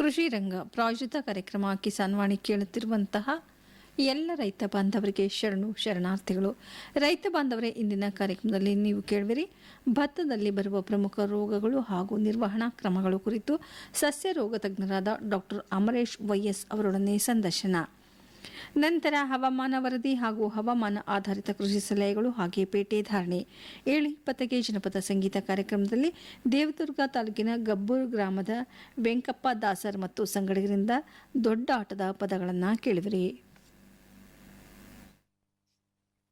ಕೃಷಿ ರಂಗ ಪ್ರಾಯೋಜಿತ ಕಾರ್ಯಕ್ರಮ ಕಿಸಾನ್ ವಾಣಿ ಕೇಳುತ್ತಿರುವಂತಹ ಎಲ್ಲ ರೈತ ಬಾಂಧವರಿಗೆ ಶರಣು ಶರಣಾರ್ಥಿಗಳು. ರೈತ ಬಾಂಧವರೇ, ಇಂದಿನ ಕಾರ್ಯಕ್ರಮದಲ್ಲಿ ನೀವು ಕೇಳುವಿರಿ. ಭತ್ತದಲ್ಲಿ ಬರುವ ಪ್ರಮುಖ ರೋಗಗಳು ಹಾಗೂ ನಿರ್ವಹಣಾ ಕ್ರಮಗಳು ಕುರಿತು ಸಸ್ಯ ರೋಗ ತಜ್ಞರಾದ ಡಾಕ್ಟರ್ ಅಮರೇಶ್ ವೈಎಸ್ ಅವರೊಡನೆ ಸಂದರ್ಶನ. ನಂತರ ಹವಾಮಾನ ವರದಿ ಹಾಗೂ ಹವಾಮಾನ ಆಧಾರಿತ ಕೃಷಿ ಸಲಹೆಗಳು ಹಾಗೆ ಪೇಟೆ ಧಾರಣೆ. ಏಳು ಇಪ್ಪತ್ತಕ್ಕೆ ಜನಪದ ಸಂಗೀತ ಕಾರ್ಯಕ್ರಮದಲ್ಲಿ ದೇವದುರ್ಗ ತಾಲೂಕಿನ ಗಬ್ಬೂರು ಗ್ರಾಮದ ವೆಂಕಪ್ಪ ದಾಸರ್ ಮತ್ತು ಸಂಗಡಿಗರಿಂದ ದೊಡ್ಡ ಆಟದ ಪದಗಳನ್ನು ಕೇಳುವಿರಿ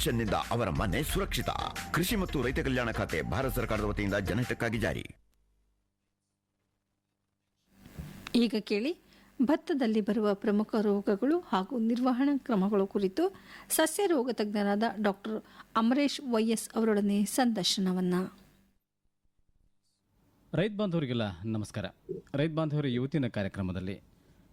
ಪೆನ್ಷನ್ನಿಂದ ಅವರ ಮನೆ ಸುರಕ್ಷಿತ. ಕೃಷಿ ಮತ್ತು ರೈತ ಕಲ್ಯಾಣ ಖಾತೆ ಭಾರತ ಸರ್ಕಾರದ ವತಿಯಿಂದ ಜನಹಿತಕ್ಕಾಗಿ ಜಾರಿ. ಈಗ ಕೇಳಿ ಭತ್ತದಲ್ಲಿ ಬರುವ ಪ್ರಮುಖ ರೋಗಗಳು ಹಾಗೂ ನಿರ್ವಹಣಾ ಕ್ರಮಗಳು ಕುರಿತು ಸಸ್ಯ ರೋಗ ತಜ್ಞರಾದ ಡಾಕ್ಟರ್ ಅಮರೇಶ್ ವೈಎಸ್ ಅವರೊಡನೆ ಸಂದರ್ಶನವನ್ನು. ರೈತ ಬಾಂಧವರಿಗೆಲ್ಲ ನಮಸ್ಕಾರ. ರೈತ ಬಾಂಧವರ ಯುವತಿನ ಕಾರ್ಯಕ್ರಮದಲ್ಲಿ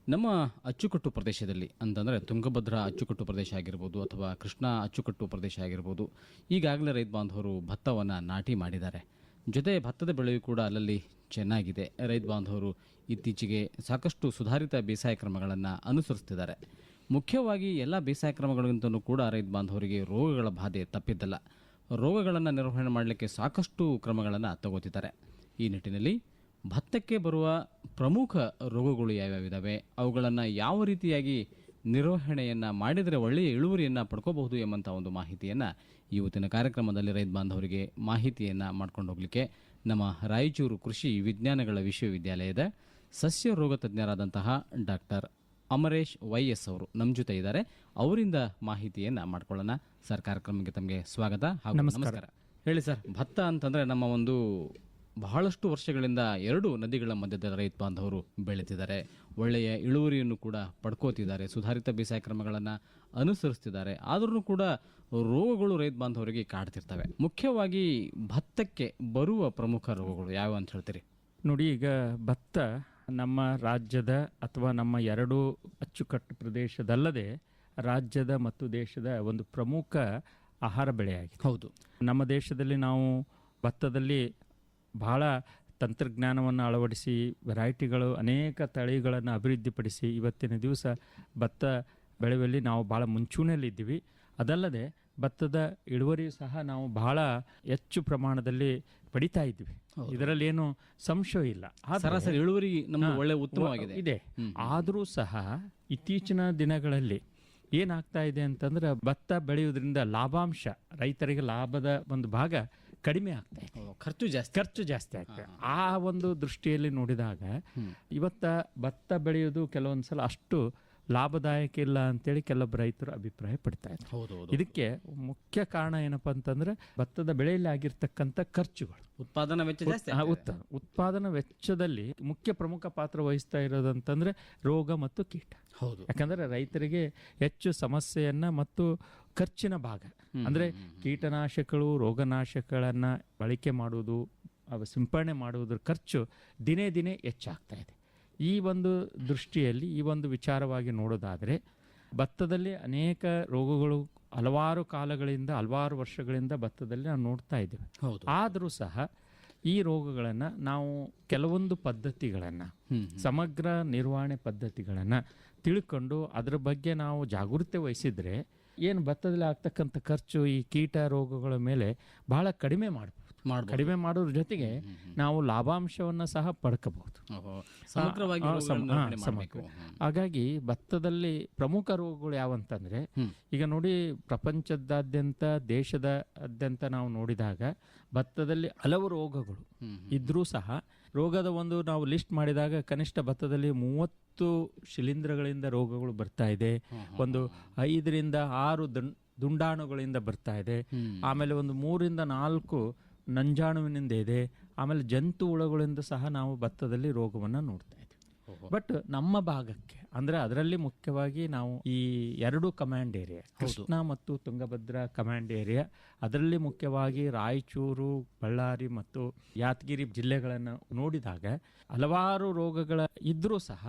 ನಮ್ಮ ಅಚ್ಚುಕಟ್ಟು ಪ್ರದೇಶದಲ್ಲಿ ಅಂತಂದರೆ ತುಂಗಭದ್ರಾ ಅಚ್ಚುಕಟ್ಟು ಪ್ರದೇಶ ಆಗಿರ್ಬೋದು ಅಥವಾ ಕೃಷ್ಣಾ ಅಚ್ಚುಕಟ್ಟು ಪ್ರದೇಶ ಆಗಿರ್ಬೋದು, ಈಗಾಗಲೇ ರೈತ ಬಾಂಧವರು ಭತ್ತವನ್ನು ನಾಟಿ ಮಾಡಿದ್ದಾರೆ. ಜೊತೆ ಭತ್ತದ ಬೆಳೆಯೂ ಕೂಡ ಅಲ್ಲಲ್ಲಿ ಚೆನ್ನಾಗಿದೆ. ರೈತ ಬಾಂಧವರು ಇತ್ತೀಚೆಗೆ ಸಾಕಷ್ಟು ಸುಧಾರಿತ ಬೇಸಾಯ ಕ್ರಮಗಳನ್ನು ಅನುಸರಿಸ್ತಿದ್ದಾರೆ. ಮುಖ್ಯವಾಗಿ ಎಲ್ಲ ಬೇಸಾಯ ಕ್ರಮಗಳಿಗಿಂತಲೂ ಕೂಡ ರೈತ ಬಾಂಧವರಿಗೆ ರೋಗಗಳ ಬಾಧೆ ತಪ್ಪಿದ್ದಲ್ಲ. ರೋಗಗಳನ್ನು ನಿರ್ವಹಣೆ ಮಾಡಲಿಕ್ಕೆ ಸಾಕಷ್ಟು ಕ್ರಮಗಳನ್ನು ತಗೋತಿದ್ದಾರೆ. ಈ ನಿಟ್ಟಿನಲ್ಲಿ ಭತ್ತಕ್ಕೆ ಬರುವ ಪ್ರಮುಖ ರೋಗಗಳು ಯಾವ್ಯಾವಿದ್ದಾವೆ ಅವುಗಳನ್ನು ಯಾವ ರೀತಿಯಾಗಿ ನಿರ್ವಹಣೆಯನ್ನು ಮಾಡಿದರೆ ಒಳ್ಳೆಯ ಇಳುವರಿಯನ್ನು ಪಡ್ಕೋಬಹುದು ಎಂಬಂಥ ಒಂದು ಮಾಹಿತಿಯನ್ನು ಇವತ್ತಿನ ಕಾರ್ಯಕ್ರಮದಲ್ಲಿ ರೈತ ಬಾಂಧವರಿಗೆ ಮಾಹಿತಿಯನ್ನು ಮಾಡ್ಕೊಂಡು ಹೋಗಲಿಕ್ಕೆ ನಮ್ಮ ರಾಯಚೂರು ಕೃಷಿ ವಿಜ್ಞಾನಗಳ ವಿಶ್ವವಿದ್ಯಾಲಯದ ಸಸ್ಯ ರೋಗ ತಜ್ಞರಾದಂತಹ ಡಾಕ್ಟರ್ ಅಮರೇಶ್ ವೈ ಎಸ್ ಅವರು ನಮ್ಮ ಜೊತೆ ಇದ್ದಾರೆ. ಅವರಿಂದ ಮಾಹಿತಿಯನ್ನು ಮಾಡ್ಕೊಳ್ಳೋಣ. ಸರ್ ಕಾರ್ಯಕ್ರಮಕ್ಕೆ ತಮಗೆ ಸ್ವಾಗತ ಹಾಗೂ ನಮಸ್ಕಾರ. ಹೇಳಿ ಸರ್ ಭತ್ತ ಅಂತಂದರೆ ನಮ್ಮ ಒಂದು ಬಹಳಷ್ಟು ವರ್ಷಗಳಿಂದ ಎರಡು ನದಿಗಳ ಮಧ್ಯದ ರೈತ ಬಾಂಧವರು ಬೆಳೀತಿದ್ದಾರೆ ಒಳ್ಳೆಯ ಇಳುವರಿಯನ್ನು ಕೂಡ ಪಡ್ಕೋತಿದ್ದಾರೆ. ಸುಧಾರಿತ ಬೇಸಾಯ ಕ್ರಮಗಳನ್ನು ಅನುಸರಿಸ್ತಿದ್ದಾರೆ. ಆದ್ರೂ ಕೂಡ ರೋಗಗಳು ರೈತ ಬಾಂಧವರಿಗೆ ಕಾಡ್ತಿರ್ತವೆ. ಮುಖ್ಯವಾಗಿ ಭತ್ತಕ್ಕೆ ಬರುವ ಪ್ರಮುಖ ರೋಗಗಳು ಯಾವ ಅಂತ ಹೇಳ್ತೀರಿ? ನೋಡಿ ಈಗ ಭತ್ತ ನಮ್ಮ ರಾಜ್ಯದ ಅಥವಾ ನಮ್ಮ ಎರಡು ಅಚ್ಚುಕಟ್ಟು ಪ್ರದೇಶದಲ್ಲದೆ ರಾಜ್ಯದ ಮತ್ತು ದೇಶದ ಒಂದು ಪ್ರಮುಖ ಆಹಾರ ಬೆಳೆಯಾಗಿದೆ. ಹೌದು. ನಮ್ಮ ದೇಶದಲ್ಲಿ ನಾವು ಭತ್ತದಲ್ಲಿ ಬಹಳ ತಂತ್ರಜ್ಞಾನವನ್ನು ಅಳವಡಿಸಿ ವೆರೈಟಿಗಳು ಅನೇಕ ತಳಿಗಳನ್ನು ಅಭಿವೃದ್ಧಿಪಡಿಸಿ ಇವತ್ತಿನ ದಿವಸ ಭತ್ತ ಬೆಳೆಯುವಲ್ಲಿ ನಾವು ಭಾಳ ಮುಂಚೂಣಿಯಲ್ಲಿದ್ದೀವಿ. ಅದಲ್ಲದೆ ಭತ್ತದ ಇಳುವರಿ ಸಹ ನಾವು ಬಹಳ ಹೆಚ್ಚು ಪ್ರಮಾಣದಲ್ಲಿ ಪಡಿತಾ ಇದ್ವಿ ಇದರಲ್ಲಿ ಏನು ಸಂಶಯ ಇಲ್ಲ. ಸರಾಸರಿ ಇಳುವರಿ ನಮ್ಮ ಒಳ್ಳೆ ಉತ್ತಮವಾಗಿದೆ. ಇದೆ. ಆದರೂ ಸಹ ಇತ್ತೀಚಿನ ದಿನಗಳಲ್ಲಿ ಏನಾಗ್ತಾ ಇದೆ ಅಂತಂದ್ರೆ ಭತ್ತ ಬೆಳೆಯುವುದರಿಂದ ಲಾಭಾಂಶ ರೈತರಿಗೆ ಲಾಭದ ಒಂದು ಭಾಗ ಕಡಿಮೆ ಆಗ್ತಾ ಇದೆ. ಖರ್ಚು ಜಾಸ್ತಿ. ಖರ್ಚು ಜಾಸ್ತಿ ಆಗ್ತದೆ ಆ ಒಂದು ದೃಷ್ಟಿಯಲ್ಲಿ ನೋಡಿದಾಗ ಇವತ್ತ ಭತ್ತ ಬೆಳೆಯೋದು ಕೆಲವೊಂದ್ಸಲ ಅಷ್ಟು ಲಾಭದಾಯಕ ಇಲ್ಲ ಅಂತೇಳಿ ಕೆಲವೊಬ್ಬ ರೈತರು ಅಭಿಪ್ರಾಯ ಪಡ್ತಾ ಇದ್ದಾರೆ ಇದಕ್ಕೆ ಮುಖ್ಯ ಕಾರಣ ಏನಪ್ಪಾ ಅಂತಂದ್ರೆ ಭತ್ತದ ಬೆಳೆಯಲ್ಲಿ ಆಗಿರ್ತಕ್ಕಂಥ ಖರ್ಚುಗಳು. ಉತ್ಪಾದನಾ ವೆಚ್ಚ ಜಾಸ್ತಿ ಆ, ಉತ್ಪಾದನಾ ವೆಚ್ಚದಲ್ಲಿ ಮುಖ್ಯ ಪ್ರಮುಖ ಪಾತ್ರ ವಹಿಸ್ತಾ ಇರೋದಂತಂದ್ರೆ ರೋಗ ಮತ್ತು ಕೀಟ. ಹೌದು. ಯಾಕಂದ್ರೆ ರೈತರಿಗೆ ಹೆಚ್ಚು ಸಮಸ್ಯೆಯನ್ನ ಮತ್ತು ಖರ್ಚಿನ ಭಾಗ. ಅಂದ್ರೆ ಕೀಟನಾಶಕಗಳು ರೋಗನಾಶಕಗಳನ್ನ ಬಳಕೆ ಮಾಡುವುದು ಸಿಂಪರಣೆ ಮಾಡುವುದರ ಖರ್ಚು ದಿನೇ ದಿನೇ ಹೆಚ್ಚಾಗ್ತಾ ಇದೆ. ಈ ಒಂದು ದೃಷ್ಟಿಯಲ್ಲಿ ಈ ಒಂದು ವಿಚಾರವಾಗಿ ನೋಡೋದಾದರೆ ಭತ್ತದಲ್ಲಿ ಅನೇಕ ರೋಗಗಳು ಹಲವಾರು ಕಾಲಗಳಿಂದ ಹಲವಾರು ವರ್ಷಗಳಿಂದ ಭತ್ತದಲ್ಲಿ ನಾವು ನೋಡ್ತಾ ಇದ್ದೇವೆ. ಹೌದು. ಆದರೂ ಸಹ ಈ ರೋಗಗಳನ್ನು ನಾವು ಕೆಲವೊಂದು ಪದ್ಧತಿಗಳನ್ನು ಸಮಗ್ರ ನಿರ್ವಹಣೆ ಪದ್ಧತಿಗಳನ್ನು ತಿಳ್ಕೊಂಡು ಅದರ ಬಗ್ಗೆ ನಾವು ಜಾಗೃತಿ ವಹಿಸಿದರೆ ಏನು ಭತ್ತದಲ್ಲಿ ಆಗ್ತಕ್ಕಂಥ ಖರ್ಚು ಈ ಕೀಟ ರೋಗಗಳ ಮೇಲೆ ಬಹಳ ಕಡಿಮೆ ಮಾಡ್ಬೋದು. ಕಡಿಮೆ ಮಾಡೋದ್ರ ಜೊತೆಗೆ ನಾವು ಲಾಭಾಂಶವನ್ನು ಸಹ ಪಡ್ಕೋಬಹುದು. ಹಾಗಾಗಿ ಭತ್ತದಲ್ಲಿ ಪ್ರಮುಖ ರೋಗಗಳು ಯಾವಂತಂದ್ರೆ ಈಗ ನೋಡಿ ಪ್ರಪಂಚದಾದ್ಯಂತ ದೇಶದಾದ್ಯಂತ ನಾವು ನೋಡಿದಾಗ ಭತ್ತದಲ್ಲಿ ಹಲವು ರೋಗಗಳು ಇದ್ರೂ ಸಹ ರೋಗದ ಒಂದು ನಾವು ಲಿಸ್ಟ್ ಮಾಡಿದಾಗ ಕನಿಷ್ಠ ಭತ್ತದಲ್ಲಿ ಮೂವತ್ತು ಶಿಲೀಂಧ್ರಗಳಿಂದ ರೋಗಗಳು ಬರ್ತಾ ಇದೆ. ಒಂದು ಐದರಿಂದ ಆರು ದುಂಡಾಣುಗಳಿಂದ ಬರ್ತಾ ಇದೆ. ಆಮೇಲೆ ಒಂದು ಮೂರಿಂದ ನಾಲ್ಕು ನಂಜಾಣುವಿನಿಂದ ಇದೆ. ಆಮೇಲೆ ಜಂತು ಹುಳಗಳಿಂದ ಸಹ ನಾವು ಭತ್ತದಲ್ಲಿ ರೋಗವನ್ನು ನೋಡ್ತಾ ಇದ್ದೀವಿ. ಬಟ್ ನಮ್ಮ ಭಾಗಕ್ಕೆ ಅಂದರೆ ಅದರಲ್ಲಿ ಮುಖ್ಯವಾಗಿ ನಾವು ಈ ಎರಡು ಕಮಾಂಡ್ ಏರಿಯಾ ಕೃಷ್ಣ ಮತ್ತು ತುಂಗಭದ್ರಾ ಕಮಾಂಡ್ ಏರಿಯಾ ಅದರಲ್ಲಿ ಮುಖ್ಯವಾಗಿ ರಾಯಚೂರು ಬಳ್ಳಾರಿ ಮತ್ತು ಯಾದಗಿರಿ ಜಿಲ್ಲೆಗಳನ್ನು ನೋಡಿದಾಗ ಹಲವಾರು ರೋಗಗಳ ಇದ್ದರೂ ಸಹ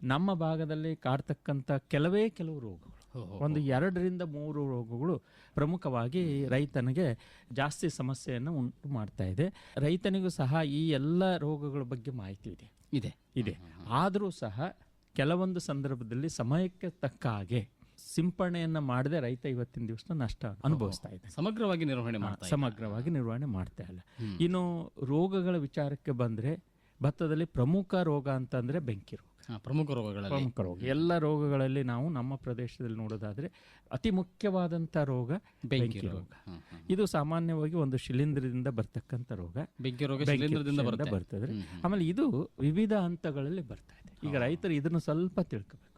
ನಮ್ಮ ಭಾಗದಲ್ಲಿ ಕಾಡ್ತಕ್ಕಂಥ ಕೆಲವೇ ಕೆಲವು ರೋಗಗಳು. ಒಂದು ಎರಡರಿಂದ ಮೂರು ರೋಗಗಳು ಪ್ರಮುಖವಾಗಿ ರೈತನಿಗೆ ಜಾಸ್ತಿ ಸಮಸ್ಯೆಯನ್ನು ಉಂಟು ಮಾಡ್ತಾ ಇದೆ. ರೈತನಿಗೂ ಸಹ ಈ ಎಲ್ಲ ರೋಗಗಳ ಬಗ್ಗೆ ಮಾಹಿತಿ ಇದೆ. ಇದೆ. ಇದೆ. ಆದರೂ ಸಹ ಕೆಲವೊಂದು ಸಂದರ್ಭದಲ್ಲಿ ಸಮಯಕ್ಕೆ ತಕ್ಕ ಹಾಗೆ ಸಿಂಪಡಣೆಯನ್ನು ಮಾಡದೆ ರೈತ ಇವತ್ತಿನ ದಿವಸ ನಷ್ಟ ಅನುಭವಿಸ್ತಾ ಇದೆ. ಸಮಗ್ರವಾಗಿ ನಿರ್ವಹಣೆ ಸಮಗ್ರವಾಗಿ ನಿರ್ವಹಣೆ ಮಾಡ್ತಾ ಇಲ್ಲ. ಇನ್ನು ರೋಗಗಳ ವಿಚಾರಕ್ಕೆ ಬಂದ್ರೆ ಭತ್ತದಲ್ಲಿ ಪ್ರಮುಖ ರೋಗ ಅಂತಂದ್ರೆ ಬೆಂಕಿ ರೋಗ. ಪ್ರಮುಖ ರೋಗಗಳಲ್ಲಿ. ಪ್ರಮುಖ ರೋಗ ಎಲ್ಲ ರೋಗಗಳಲ್ಲಿ ನಾವು ನಮ್ಮ ಪ್ರದೇಶದಲ್ಲಿ ನೋಡೋದಾದ್ರೆ ಅತಿ ಮುಖ್ಯವಾದಂಥ ರೋಗ ಬೆಂಕಿ ರೋಗ. ಇದು ಸಾಮಾನ್ಯವಾಗಿ ಒಂದು ಶಿಲೀಂಧ್ರದಿಂದ ಬರ್ತಕ್ಕಂಥ ರೋಗ. ಬೆಂಕಿ ರೋಗ ಶಿಲೀಂಧ್ರದಿಂದ ಬರ್ತದೆ. ಆಮೇಲೆ ಇದು ವಿವಿಧ ಹಂತಗಳಲ್ಲಿ ಬರ್ತಾ ಇದೆ. ಈಗ ರೈತರು ಇದನ್ನು ಸ್ವಲ್ಪ ತಿಳ್ಕೋಬೇಕು.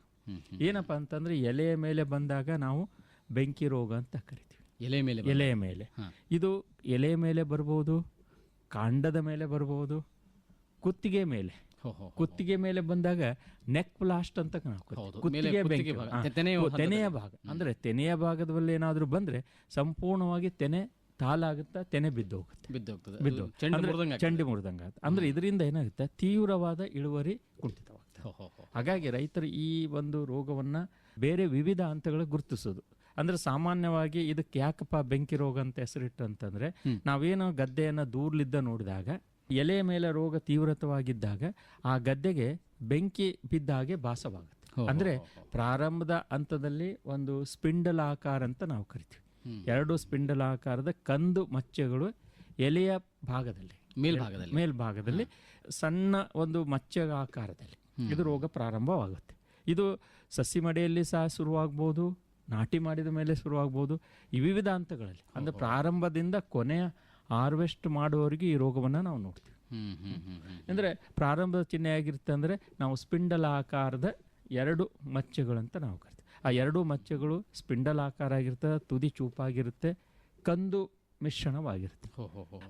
ಏನಪ್ಪ ಅಂತಂದ್ರೆ ಎಲೆಯ ಮೇಲೆ ಬಂದಾಗ ನಾವು ಬೆಂಕಿ ರೋಗ ಅಂತ ಕರಿತೀವಿ. ಎಲೆ ಮೇಲೆ. ಎಲೆಯ ಮೇಲೆ. ಇದು ಎಲೆಯ ಮೇಲೆ ಬರ್ಬೋದು ಕಾಂಡದ ಮೇಲೆ ಬರ್ಬೋದು ಕುತ್ತಿಗೆ ಮೇಲೆ. ಕುತ್ತಿಗೆ ಮೇಲೆ ಬಂದಾಗ ನೆಕ್ ಬ್ಲಾಸ್ಟ್ ಅಂತ. ತೆನೆಯ ಭಾಗ. ಅಂದ್ರೆ ತೆನೆಯ ಭಾಗದಲ್ಲಿ ಏನಾದ್ರೂ ಬಂದ್ರೆ ಸಂಪೂರ್ಣವಾಗಿ ತೆನೆ ತಾಲಾಗುತ್ತಾ ತೆನೆ ಬಿದ್ದು ಹೋಗುತ್ತೆ ಬಿದ್ದು ಚಂಡಿ ಮುರಿದಂಗ ಅಂದ್ರೆ ಇದರಿಂದ ಏನಾಗುತ್ತೆ? ತೀವ್ರವಾದ ಇಳುವರಿ ಕುಂಠಿತವಾಗ್ತದೆ. ಹೋ. ಹಾಗಾಗಿ ರೈತರು ಈ ಒಂದು ರೋಗವನ್ನ ಬೇರೆ ವಿವಿಧ ಹಂತಗಳು ಗುರುತಿಸೋದು. ಅಂದ್ರೆ ಸಾಮಾನ್ಯವಾಗಿ ಇದಕ್ಕೆ ಯಾಕಪ್ಪ ಬೆಂಕಿ ರೋಗ ಅಂತ ಹೆಸರಿಟ್ಟಂತಂದ್ರೆ ನಾವೇನೋ ಗದ್ದೆಯನ್ನ ದೂರ್ಲಿದ್ದ ನೋಡಿದಾಗ ಎಲೆಯ ಮೇಲೆ ರೋಗ ತೀವ್ರತವಾಗಿದ್ದಾಗ ಆ ಗದ್ದೆಗೆ ಬೆಂಕಿ ಬಿದ್ದ ಹಾಗೆ ಭಾಸವಾಗುತ್ತೆ. ಅಂದ್ರೆ ಪ್ರಾರಂಭದ ಹಂತದಲ್ಲಿ ಒಂದು ಸ್ಪಿಂಡಲ್ ಆಕಾರ ಅಂತ ನಾವು ಕರಿತೀವಿ. ಎರಡು ಸ್ಪಿಂಡಲ್ ಆಕಾರದ ಕಂದು ಮಚ್ಚೆಗಳು ಎಲೆಯ ಭಾಗದಲ್ಲಿ. ಮೇಲ್ಭಾಗದಲ್ಲಿ. ಮೇಲ್ಭಾಗದಲ್ಲಿ ಸಣ್ಣ ಒಂದು ಮಚ್ಚೆ ಆಕಾರದಲ್ಲಿ ಇದು ರೋಗ ಪ್ರಾರಂಭವಾಗುತ್ತೆ. ಇದು ಸಸಿ ಮಡೆಯಲ್ಲಿ ಸಹ ಶುರುವಾಗ್ಬೋದು ನಾಟಿ ಮಾಡಿದ ಮೇಲೆ ಶುರುವಾಗ್ಬೋದು ಈ ವಿವಿಧ ಹಂತಗಳಲ್ಲಿ. ಅಂದ್ರೆ ಪ್ರಾರಂಭದಿಂದ ಕೊನೆಯ ಹಾರ್ವೆಸ್ಟ್ ಮಾಡುವವರಿಗೆ ಈ ರೋಗವನ್ನು ನಾವು ನೋಡ್ತೀವಿ. ಅಂದರೆ ಪ್ರಾರಂಭದ ಚಿಹ್ನೆ ಆಗಿರುತ್ತೆ ಅಂದರೆ ನಾವು ಸ್ಪಿಂಡಲ್ ಆಕಾರದ ಎರಡು ಮಚ್ಚೆಗಳಂತ ನಾವು ಕರಿತೀವಿ. ಆ ಎರಡು ಮಚ್ಚೆಗಳು ಸ್ಪಿಂಡಲ್ ಆಕಾರ ಆಗಿರ್ತದೆ ತುದಿ ಚೂಪಾಗಿರುತ್ತೆ ಕಂದು ಮಿಶ್ರಣವಾಗಿರುತ್ತೆ.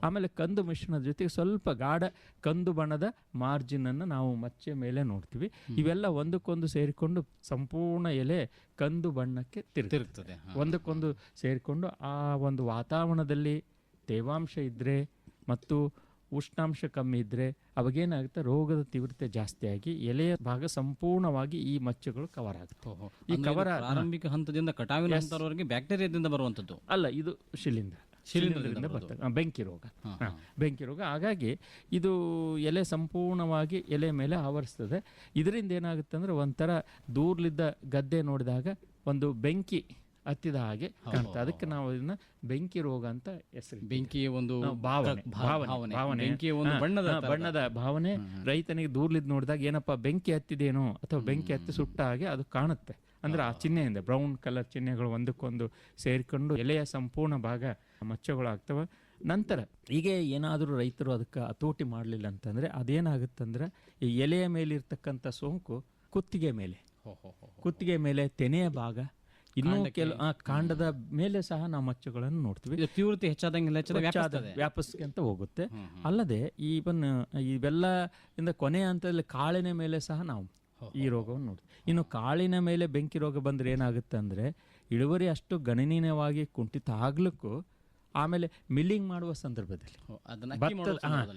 ಆಮೇಲೆ ಕಂದು ಮಿಶ್ರಣದ ಜೊತೆಗೆ ಸ್ವಲ್ಪ ಗಾಢ ಕಂದು ಬಣ್ಣದ ಮಾರ್ಜಿನ್ ಅನ್ನು ನಾವು ಮಚ್ಚೆ ಮೇಲೆ ನೋಡ್ತೀವಿ. ಇವೆಲ್ಲ ಒಂದಕ್ಕೊಂದು ಸೇರಿಕೊಂಡು ಸಂಪೂರ್ಣ ಎಲೆ ಕಂದು ಬಣ್ಣಕ್ಕೆ ತಿರುಗುತ್ತದೆ ಒಂದಕ್ಕೊಂದು ಸೇರಿಕೊಂಡು ಆ ಒಂದು ವಾತಾವರಣದಲ್ಲಿ ತೇವಾಂಶ ಇದ್ದರೆ ಮತ್ತು ಉಷ್ಣಾಂಶ ಕಮ್ಮಿ ಇದ್ದರೆ ಅವಾಗೇನಾಗುತ್ತೆ? ರೋಗದ ತೀವ್ರತೆ ಜಾಸ್ತಿಯಾಗಿ ಎಲೆಯ ಭಾಗ ಸಂಪೂರ್ಣವಾಗಿ ಈ ಮಚ್ಚುಗಳು ಕವರ್ ಆಗುತ್ತೆ. ಈ ಕವರ್ ಆರಂಭಿಕ ಹಂತದಿಂದ ಕಟಾವಿನ ಹಂತದವರೆಗೆ ಬ್ಯಾಕ್ಟೀರಿಯಾದಿಂದ ಬರುವಂಥದ್ದು. ಅಲ್ಲ ಇದು ಶಿಲೀಂಧ್ರ. ಶಿಲೀಂಧ್ರದಿಂದ ಬರ್ತದೆ. ಬೆಂಕಿ ರೋಗ. ಬೆಂಕಿ ರೋಗ. ಹಾಗಾಗಿ ಇದು ಎಲೆ ಸಂಪೂರ್ಣವಾಗಿ ಎಲೆ ಮೇಲೆ ಆವರಿಸ್ತದೆ. ಇದರಿಂದ ಏನಾಗುತ್ತೆ ಅಂದ್ರೆ ಒಂಥರ ದೂರ್ಲಿದ್ದ ಗದ್ದೆ ನೋಡಿದಾಗ ಒಂದು ಬೆಂಕಿ ಹತ್ತಿದ ಹಾಗೆ ಕಾಣ್ತದೆ. ಅದಕ್ಕೆ ನಾವು ಇದನ್ನ ಬೆಂಕಿ ರೋಗ ಅಂತ ಹೆಸರು ಬೆಂಕಿಯ ಒಂದು ಭಾವನೆ. ಭಾವನೆ. ಭಾವನೆ. ಬೆಂಕಿಯ ಒಂದು ಬಣ್ಣದ ಬಣ್ಣದ ಭಾವನೆ. ರೈತನಿಗೆ ದೂರ್ಲಿದ್ ನೋಡಿದಾಗ ಏನಪ್ಪ ಬೆಂಕಿ ಹತ್ತಿದೇನೋ ಅಥವಾ ಬೆಂಕಿ ಹತ್ತಿ ಸುಟ್ಟ ಹಾಗೆ ಅದು ಕಾಣುತ್ತೆ. ಅಂದ್ರೆ ಆ ಚಿಹ್ನೆಯಿಂದ ಬ್ರೌನ್ ಕಲರ್ ಚಿಹ್ನೆಗಳು ಒಂದಕ್ಕೊಂದು ಸೇರಿಕೊಂಡು ಎಲೆಯ ಸಂಪೂರ್ಣ ಭಾಗ ಮಚ್ಚಗಳು ಆಗ್ತವೆ ನಂತರ ಹೀಗೆ ಏನಾದರೂ ರೈತರು ಅದಕ್ಕೆ ಹತೋಟಿ ಮಾಡಲಿಲ್ಲ ಅಂತಂದ್ರೆ ಅದೇನಾಗುತ್ತಂದ್ರೆ ಈ ಎಲೆಯ ಮೇಲಿರ್ತಕ್ಕಂಥ ಸೋಂಕು ಕುತ್ತಿಗೆ ಮೇಲೆ. ಕುತ್ತಿಗೆ ಮೇಲೆ ತೆನೆಯ ಭಾಗ ಇನ್ನೂ. ಕೆಲ ಆ, ಕಾಂಡದ ಮೇಲೆ ಸಹ ನಾವು ಮಚ್ಚುಗಳನ್ನು ನೋಡ್ತೀವಿ ಇದು ತೀವ್ರತೆ ಹೆಚ್ಚಾದಂಗೆಲ್ಲ ಹೆಚ್ಚಾದಂಗೆ ಹೆಚ್ಚಾದ- ವ್ಯಾಪಿಸ್ತದೆ. ವ್ಯಾಪಿಸ್ಕೊಂತ ಹೋಗುತ್ತೆ. ಅಲ್ಲದೆ ಈವನ್ ಇವೆಲ್ಲ ಇಂದ ಕೊನೆಯ ಹಂತದಲ್ಲಿ ಕಾಳಿನ ಮೇಲೆ ಸಹ ನಾವು ಈ ರೋಗವನ್ನು ನೋಡ್ತೀವಿ ಇನ್ನು ಕಾಳಿನ ಮೇಲೆ ಬೆಂಕಿ ರೋಗ ಬಂದ್ರೆ ಏನಾಗುತ್ತೆ ಅಂದ್ರೆ ಇಳುವರಿ ಅಷ್ಟು ಗಣನೀಯವಾಗಿ ಕುಂಠಿತ ಆಗ್ಲಿಕ್ಕೂ ಆಮೇಲೆ ಮಿಲ್ಲಿಂಗ್ ಮಾಡುವ ಸಂದರ್ಭದಲ್ಲಿ.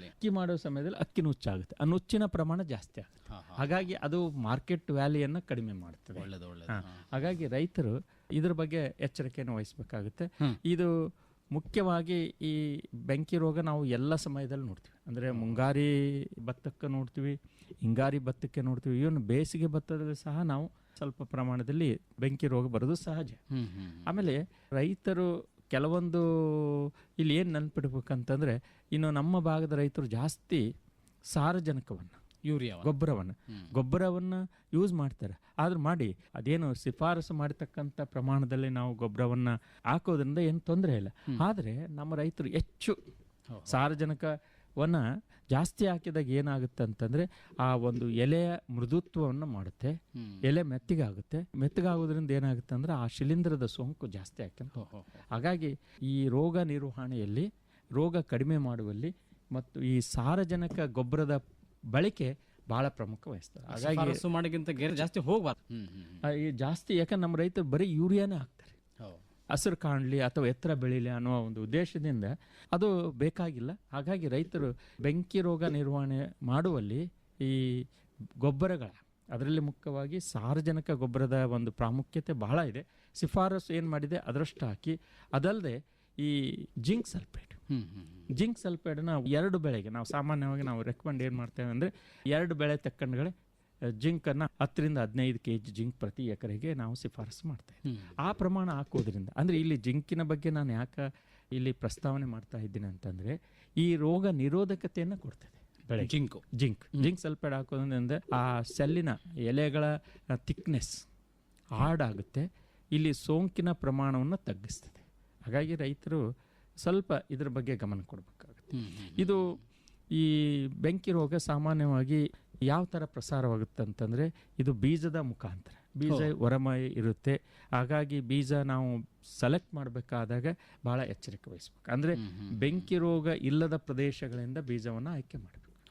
ಅಕ್ಕಿ ಮಾಡುವ ಸಮಯದಲ್ಲಿ ಅಕ್ಕಿ ನುಚ್ಚಾಗುತ್ತೆ. ಆ ನುಚ್ಚಿನ ಪ್ರಮಾಣ ಜಾಸ್ತಿ ಆಗುತ್ತೆ. ಹಾಗಾಗಿ ಅದು ಮಾರ್ಕೆಟ್ ವ್ಯಾಲಿಯನ್ನು ಕಡಿಮೆ ಮಾಡುತ್ತದೆ. ಹಾಗಾಗಿ ರೈತರು ಇದ್ರ ಬಗ್ಗೆ ಎಚ್ಚರಿಕೆಯನ್ನು ವಹಿಸಬೇಕಾಗುತ್ತೆ. ಇದು ಮುಖ್ಯವಾಗಿ ಈ ಬೆಂಕಿ ರೋಗ ನಾವು ಎಲ್ಲ ಸಮಯದಲ್ಲಿ ನೋಡ್ತೀವಿ. ಅಂದರೆ ಮುಂಗಾರಿ ಭತ್ತಕ್ಕೆ ನೋಡ್ತೀವಿ ಹಿಂಗಾರಿ ಭತ್ತಕ್ಕೆ ನೋಡ್ತೀವಿ. ಇವನ್ ಬೇಸಿಗೆ ಭತ್ತದಲ್ಲಿ ಸಹ ನಾವು ಸ್ವಲ್ಪ ಪ್ರಮಾಣದಲ್ಲಿ ಬೆಂಕಿ ರೋಗ ಬರೋದು ಸಹಜ. ಆಮೇಲೆ ರೈತರು ಕೆಲವೊಂದು ಇಲ್ಲಿ ಏನು ನೆನ್ಪಿಡ್ಬೇಕಂತಂದ್ರೆ ಇನ್ನು ನಮ್ಮ ಭಾಗದ ರೈತರು ಜಾಸ್ತಿ ಸಾರಜನಕವನ್ನು ಯೂರಿಯಾ ಗೊಬ್ಬರವನ್ನು. ಗೊಬ್ಬರವನ್ನು ಯೂಸ್ ಮಾಡ್ತಾರೆ. ಆದ್ರೂ ಮಾಡಿ ಅದೇನು ಶಿಫಾರಸು ಮಾಡತಕ್ಕಂಥ ಪ್ರಮಾಣದಲ್ಲಿ ನಾವು ಗೊಬ್ಬರವನ್ನು ಹಾಕೋದ್ರಿಂದ ಏನು ತೊಂದರೆ ಇಲ್ಲ. ಆದರೆ ನಮ್ಮ ರೈತರು ಹೆಚ್ಚು ಸಾರಜನಕವನ್ನು ಜಾಸ್ತಿ ಹಾಕಿದಾಗ ಏನಾಗುತ್ತೆ ಅಂತಂದರೆ ಆ ಒಂದು ಎಲೆಯ ಮೃದುತ್ವವನ್ನು ಮಾಡುತ್ತೆ. ಎಲೆ ಮೆತ್ತಗಾಗುತ್ತೆ. ಮೆತ್ತಗಾಗೋದ್ರಿಂದ ಏನಾಗುತ್ತೆ ಅಂದರೆ ಆ ಶಿಲೀಂಧ್ರದ ಸೋಂಕು ಜಾಸ್ತಿ ಆಗ್ತದೆ. ಹಾಗಾಗಿ ಈ ರೋಗ ನಿರ್ವಹಣೆಯಲ್ಲಿ ರೋಗ ಕಡಿಮೆ ಮಾಡುವಲ್ಲಿ ಮತ್ತು ಈ ಸಾರಜನಕ ಗೊಬ್ಬರದ ಬಳಕೆ ಬಹಳ ಪ್ರಮುಖ ವಹಿಸ್ತದೆ ಹಾಗಾಗಿ ಮಾಡಿಗಿಂತ ಜಾಸ್ತಿ ಹೋಗ್ಬಾರ್ದು. ಜಾಸ್ತಿ ಯಾಕಂದ್ರೆ ನಮ್ಮ ರೈತರು ಬರೀ ಯೂರಿಯಾನೇ ಹಾಕ್ತಾರೆ. ಹಸಿರು ಕಾಣಲಿ ಅಥವಾ ಎತ್ತರ ಬೆಳೀಲಿ ಅನ್ನೋ ಒಂದು ಉದ್ದೇಶದಿಂದ ಅದು ಬೇಕಾಗಿಲ್ಲ. ಹಾಗಾಗಿ ರೈತರು ಬೆಂಕಿ ರೋಗ ನಿರ್ವಹಣೆ ಮಾಡುವಲ್ಲಿ ಈ ಗೊಬ್ಬರಗಳ ಅದರಲ್ಲಿ ಮುಖ್ಯವಾಗಿ ಸಾರ್ವಜನಿಕ ಗೊಬ್ಬರದ ಒಂದು ಪ್ರಾಮುಖ್ಯತೆ ಬಹಳ ಇದೆ. ಶಿಫಾರಸು ಏನು ಮಾಡಿದೆ? ಅದರಷ್ಟು ಹಾಕಿ. ಅದಲ್ಲದೆ ಈ ಜಿಂಕ್ ಸಲ್ಫೇಟ್. ಜಿಂಕ್ ಸಲ್ಫೇಡ್ನ ಎರಡು ಬೆಳೆಗೆ ನಾವು ಸಾಮಾನ್ಯವಾಗಿ ನಾವು ರೆಕಮೆಂಡ್ ಏನು ಮಾಡ್ತೇವೆ ಅಂದರೆ ಎರಡು ಬೆಳೆ ತಕ್ಕಂಡುಗಳೇ ಜಿಂಕನ್ನು ಹತ್ತರಿಂದ ಹದಿನೈದು ಕೆ ಜಿ ಜಿಂಕ್ ಪ್ರತಿ ಎಕರೆಗೆ ನಾವು ಶಿಫಾರಸು ಮಾಡ್ತೇವೆ. ಆ ಪ್ರಮಾಣ ಹಾಕೋದ್ರಿಂದ ಅಂದರೆ ಇಲ್ಲಿ ಜಿಂಕಿನ ಬಗ್ಗೆ ನಾನು ಯಾಕೆ ಇಲ್ಲಿ ಪ್ರಸ್ತಾವನೆ ಮಾಡ್ತಾ ಇದ್ದೀನಿ ಅಂತಂದರೆ ಈ ರೋಗ ನಿರೋಧಕತೆಯನ್ನು ಕೊಡ್ತದೆ. ಬೆಳೆ ಜಿಂಕು. ಜಿಂಕ್. ಜಿಂಕ್. ಸಲ್ಫೇಟ್ ಹಾಕೋದ್ರಿಂದ ಆ ಸೆಲ್ಲಿನ ಎಲೆಗಳ ಥಿಕ್ನೆಸ್ ಹಾರ್ಡಾಗುತ್ತೆ ಇಲ್ಲಿ ಸೋಂಕಿನ ಪ್ರಮಾಣವನ್ನು ತಗ್ಗಿಸ್ತದೆ. ಹಾಗಾಗಿ ರೈತರು ಸ್ವಲ್ಪ ಇದ್ರ ಬಗ್ಗೆ ಗಮನ ಕೊಡಬೇಕಾಗುತ್ತೆ. ಇದು ಈ ಬೆಂಕಿ ರೋಗ ಸಾಮಾನ್ಯವಾಗಿ ಯಾವ ಥರ ಪ್ರಸಾರವಾಗುತ್ತೆ ಅಂತಂದರೆ ಇದು ಬೀಜದ ಮುಖಾಂತರ. ಬೀಜ ಹೊರಮೈ ಇರುತ್ತೆ. ಹಾಗಾಗಿ ಬೀಜ ನಾವು ಸೆಲೆಕ್ಟ್ ಮಾಡಬೇಕಾದಾಗ ಭಾಳ ಎಚ್ಚರಿಕೆ ವಹಿಸ್ಬೇಕು. ಅಂದರೆ ಬೆಂಕಿ ರೋಗ ಇಲ್ಲದ ಪ್ರದೇಶಗಳಿಂದ ಬೀಜವನ್ನು ಆಯ್ಕೆ ಮಾಡಬೇಕು